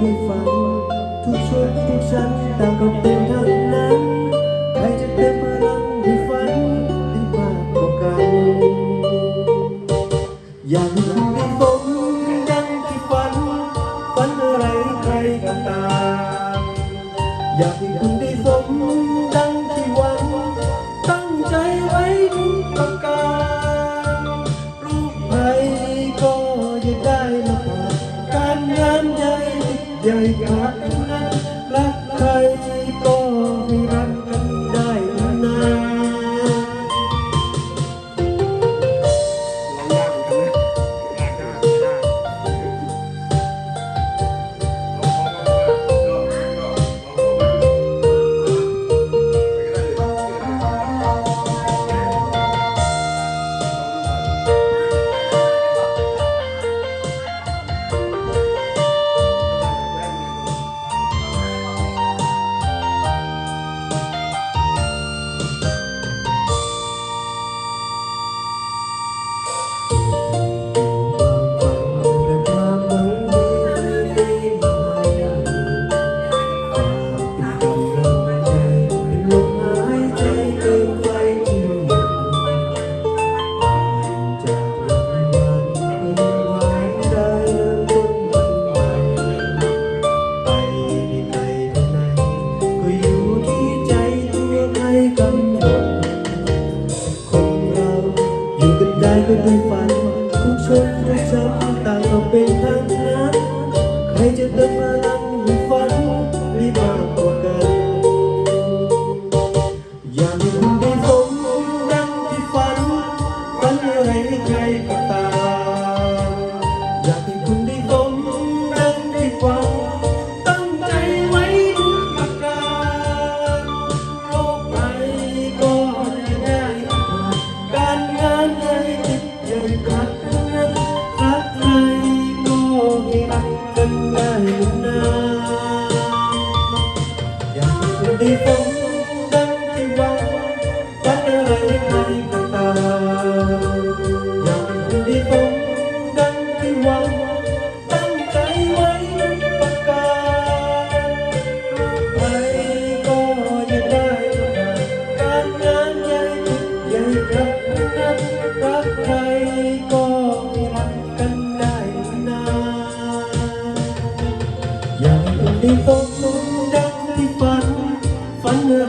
ในฝัน ทุกชุดทุกชั้นต่างก็เต็มทั้งนั้น ใครจะเต็มพลังในฝันได้มากกว่ากัน อยางให้คุณได้สมดังที่ฝัน ฝันอะไรใครก็ตามอยากให้ dây hát ที่หวัง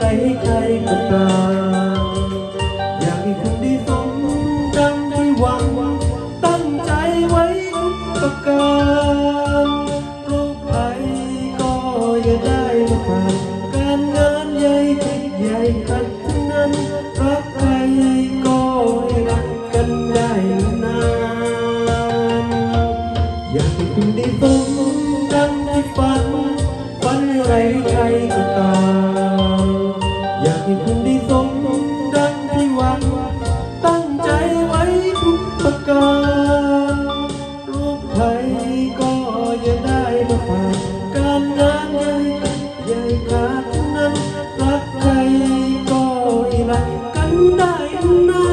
ใครใครก็ตา no.